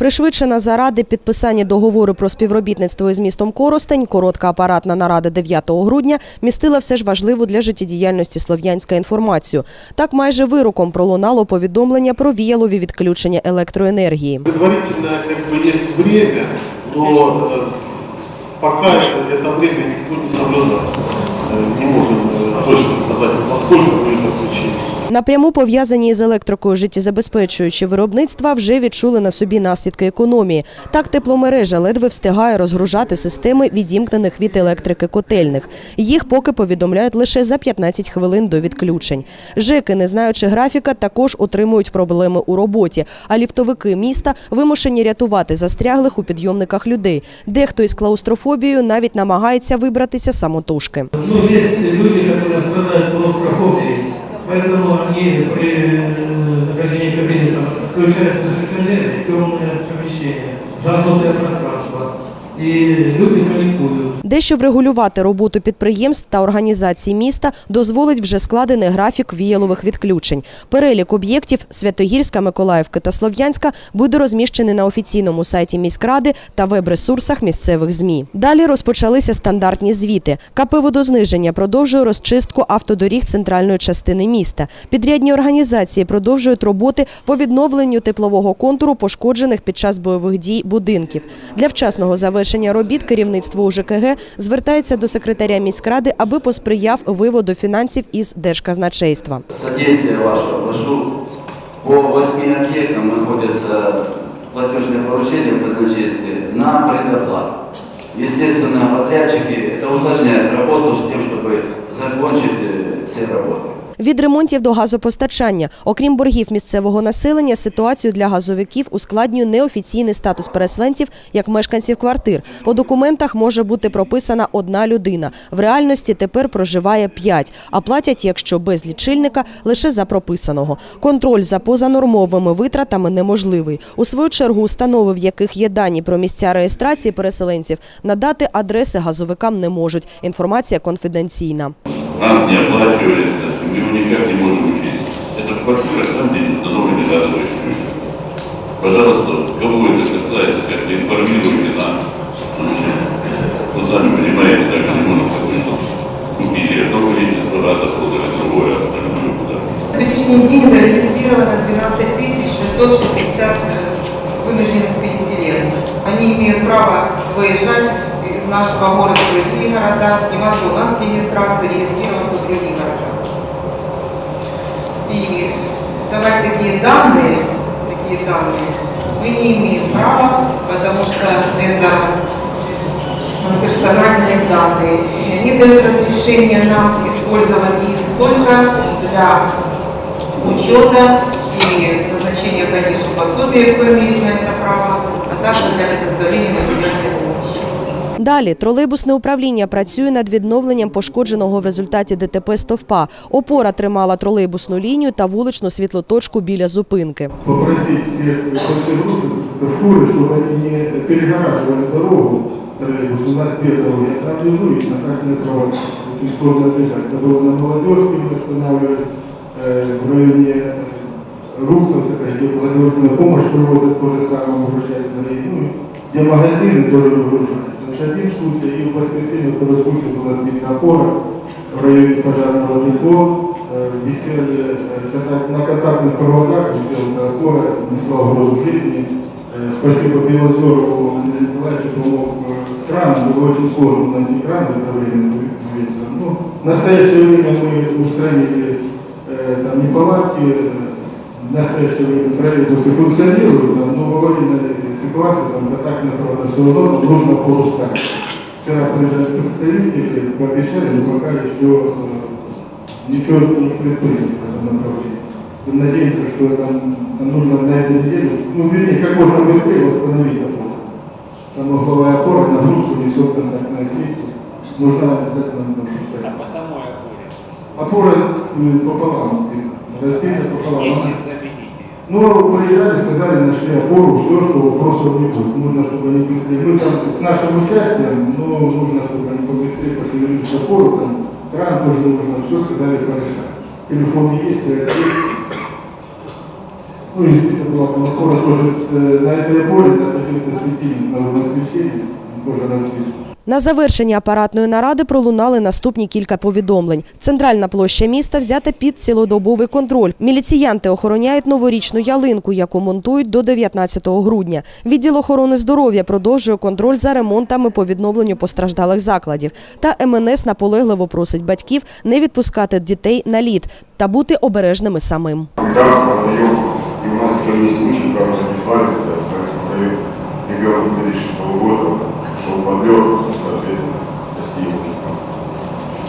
Пришвидшена заради підписання договору про співробітництво із містом Коростень, коротка апаратна нарада 9 грудня містила все ж важливу для життєдіяльності Слов'янська інформацію. Так майже вироком пролунало повідомлення про віялові відключення електроенергії. Предварительно как бы есть время, но э, пока это время никто не соблюдает. Э, Не можем э, точно сказать, поскольку будет отключение. Напряму пов'язані з електрикою життєзабезпечуючі виробництва вже відчули на собі наслідки економії. Так тепломережа ледве встигає розгружати системи відімкнених від електрики котельних. Їх поки повідомляють лише за 15 хвилин до відключень. ЖЕКи, не знаючи графіка, також отримують проблеми у роботі. А ліфтовики міста вимушені рятувати застряглих у підйомниках людей. Дехто із клаустрофобією навіть намагається вибратися самотужки. Ну, есть люди, клаустрофобией, поэтому они при э, нахождении кабинета включаются кондиционеры, темное помещение, замкнутое и люди паникуют. Дещо врегулювати роботу підприємств та організацій міста дозволить вже складений графік віялових відключень. Перелік об'єктів Святогірська, Миколаївка та Слов'янська буде розміщений на офіційному сайті міськради та веб-ресурсах місцевих ЗМІ. Далі розпочалися стандартні звіти. КП «Водозниження» продовжує розчистку автодоріг центральної частини міста. Підрядні організації продовжують роботи по відновленню теплового контуру пошкоджених під час бойових дій будинків. Для вчасного завершення робіт керівництво УЖКГ звертається до секретаря міськради, аби посприяв виводу фінансів із держказначейства. содействие вашего прошу. По восьми объектам находятся платежные поручения в казначействе на предоплату. Естественно, подрядчики это усложняет работу с тем, чтобы закончить э, все работы. Від ремонтів до газопостачання, окрім боргів місцевого населення, ситуацію для газовиків ускладнює неофіційний статус переселенців як мешканців квартир. По документах може бути прописана одна людина. В реальності тепер проживає п'ять, а платять, якщо без лічильника, лише за прописаного. Контроль за позанормовими витратами неможливий. У свою чергу установи, в яких є дані про місця реєстрації переселенців, надати адреси газовикам не можуть. Інформація конфіденційна. нас не оплачивается, мы его никак не можем учесть. Квартирах, там, где не установлены газовые счетчики. Пожалуйста, кого это касается, как-то информируйте нас. Что, ну, сами понимаете, так же не можем как купили одно количество раза, продали другое, остальное куда. На сегодняшний день зарегистрировано 12 660 э, вынужденных переселенцев. Они имеют право выезжать из нашего города в другие города, сниматься у нас регистрации, регистрироваться в других городах. И давать такие данные, такие данные мы не имеем права, потому что это персональные данные. И они дают разрешение нам использовать их только для учета и назначения дальнейших пособий, кто имеет на это право, а также для предоставления материальной помощи. Далі тролейбусне управління працює над відновленням пошкодженого в результаті ДТП стовпа. Опора тримала тролейбусну лінію та вуличну світлоточку біля зупинки. Попросить всех маршрутов, фуры, чтобы они не перегораживали дорогу троллейбус. У нас две дороги, одна внизу и на как не срок. Очень сложно бежать. Это было на молодежке, мы останавливали э, в районе э, Русов, такая, где благотворительная помощь привозят, то же самое возвращается. И, ну, где магазины тоже выгружаются. Это один случай. И в воскресенье второй случай была сбита опора в районе пожарного депо. Э, Висели э, контак- на контактных проводах, висела эта опора, несла угрозу жизни. Э, Спасибо Белозерову Андрею Николаевичу, помог э, с краном. Было очень сложно найти кран в это время вечером. Ну, в настоящее время мы устранили э, там неполадки, э, в настоящее время троллейбусы функционируют, там, но в аварийной ситуации там провода все равно нужно полуставить. Вчера приезжали представители, пообещали, но пока еще э, ничего не предприняли в этом направлении. Надеемся, что нам нужно на этой неделе, ну, вернее, как можно быстрее восстановить опору. Там угловая опора нагрузку несет контактная сеть. Нужна обязательно на нашу ставить. по самой опоре. Опора э, пополам, Если заменить ее. Ну, приезжали, сказали, нашли опору, все, что вопросов не будет. Нужно, чтобы они быстрее. Мы там с нашим участием, но нужно, чтобы они побыстрее пошевелились в опору, там, кран тоже нужно, все сказали хорошо. Телефоны есть, связь есть. Ну, действительно была светофора тоже э, на этой поле находился светильник на освещение, тоже разбит. На завершенні апаратної наради пролунали наступні кілька повідомлень. Центральна площа міста взята під цілодобовий контроль. Міліціянти охороняють новорічну ялинку, яку монтують до 19 грудня. Відділ охорони здоров'я продовжує контроль за ремонтами по відновленню постраждалих закладів. Та ем МНС наполегливо просить батьків не відпускати дітей на лід та бути обережними самим. У нас уже есть случай, правда, не славится, да, славится в районе ребенка 2006 года, что он помрет, соответственно, спасти его нельзя.